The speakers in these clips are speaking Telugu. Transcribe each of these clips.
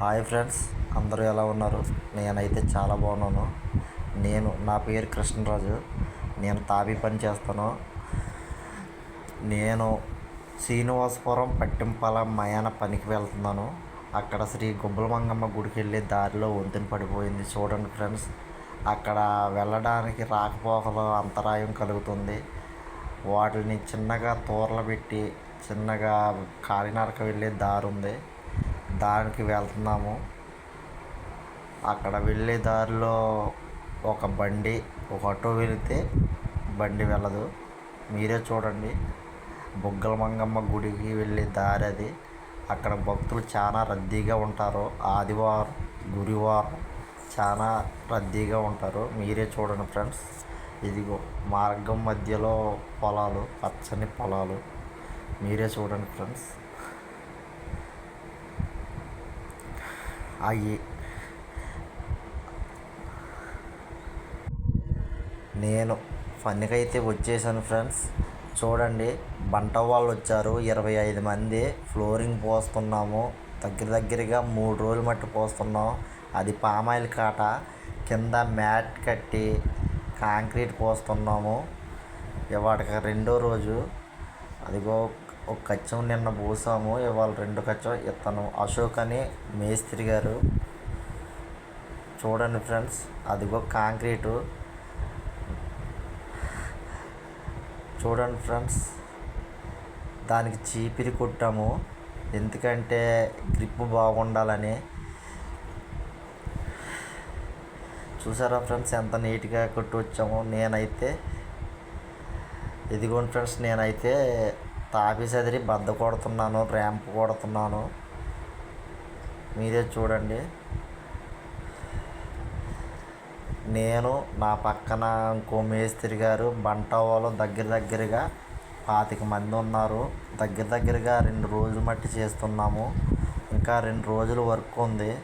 హాయ్ ఫ్రెండ్స్ అందరూ ఎలా ఉన్నారు? నేనైతే చాలా బాగున్నాను. నేను నా పేరు కృష్ణరాజు. నేను తాబీ పని చేస్తాను. నేను శ్రీనివాసపురం పట్టింపల మయాన పనికి వెళ్తున్నాను. అక్కడ శ్రీ గుబ్బల మంగమ్మ గుడికి వెళ్ళే దారిలో వంతెన పడిపోయింది. చూడండి ఫ్రెండ్స్ అక్కడ వెళ్ళడానికి రాకపోకలు అంతరాయం కలుగుతుంది. వాటిని చిన్నగా తూర్ల పెట్టి చిన్నగా కాలినడక వెళ్ళే దారి ఉంది. దానికి వెళ్తున్నాము. అక్కడ వెళ్ళే దారిలో ఒక బండి ఒక ఆటో వెళితే బండి వెళ్ళదు. మీరే చూడండి. బుగ్గల మంగమ్మ గుడికి వెళ్ళే దారి అది. అక్కడ భక్తులు చాలా రద్దీగా ఉంటారు. ఆదివారం గురువారం చాలా రద్దీగా ఉంటారు. మీరే చూడండి ఫ్రెండ్స్. ఇదిగో మార్గం మధ్యలో పొలాలు పచ్చని పొలాలు. మీరే చూడండి ఫ్రెండ్స్. అయ్యి నేను పనికైతే వచ్చేసాను ఫ్రెండ్స్. చూడండి బంట వాళ్ళు వచ్చారు. ఇరవై ఐదు మంది ఫ్లోరింగ్ పోస్తున్నాము. దగ్గర దగ్గరగా మూడు రోజులు మట్టి పోస్తున్నాం. అది పామాయిల్ కాట. కింద మ్యాట్ కట్టి కాంక్రీట్ పోస్తున్నాము. ఇవాటికి రెండో రోజు. అదిగో ఒక కచ్చం నిన్న పోసాము ఇవాళ రెండు కచ్చం ఇతను అశోక్ అని మేస్త్రి గారు చూడండి ఫ్రెండ్స్ అదిగో కాంక్రీటు. చూడండి ఫ్రెండ్స్ దానికి చీపిరి కొట్టాము. ఎందుకంటే గ్రిప్ బాగుండాలని. చూసారా ఫ్రెండ్స్ ఎంత నీట్గా కొట్టి వచ్చామో నేనైతే ఇదిగోండి ఫ్రెండ్స్ నేనైతే తాపి చదిరి బద్ద కొడుతున్నాను ర్యాంప్ కొడుతున్నాను. మీరే చూడండి. నేను నా పక్కన ఇంకో మేస్త్రి గారు బంట వాళ్ళు దగ్గర దగ్గరగా పాతిక మంది ఉన్నారు. దగ్గర దగ్గరగా రెండు రోజులు మట్టి చేస్తున్నాము. ఇంకా రెండు రోజులు వర్క్ ఉంది.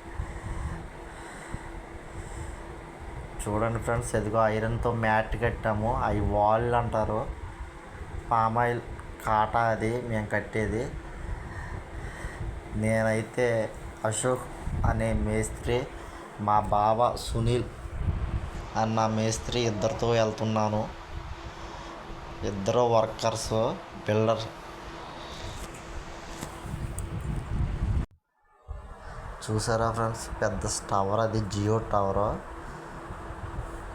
చూడండి ఫ్రెండ్స్ ఎదిగో ఐరన్తో మ్యాట్ కట్టాము. అవి వాళ్ళు అంటారు. పామాయిల్ కాటా అది మేము కట్టేది. నేనైతే అశోక్ అనే మేస్త్రి మా బావ సునీల్ అన్న మేస్త్రి ఇద్దరితో వెళ్తున్నాను. ఇద్దరు వర్కర్స్ బిల్డర్ చూసారా ఫ్రెండ్స్ పెద్ద టవర్ అది జియో టవర్.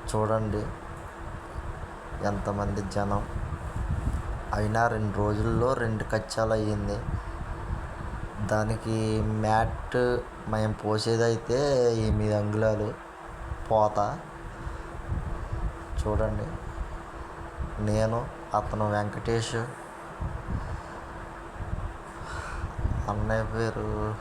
చూడండి ఎంతమంది జనం. అయినా రెండు రోజుల్లో రెండు కచ్చాలు అయ్యింది దానికి మ్యాట్ మేము పోసేదైతే ఎనిమిది అంగుళాలు పోత. చూడండి. నేను అతను వెంకటేష్. అన్నయ్య పేరు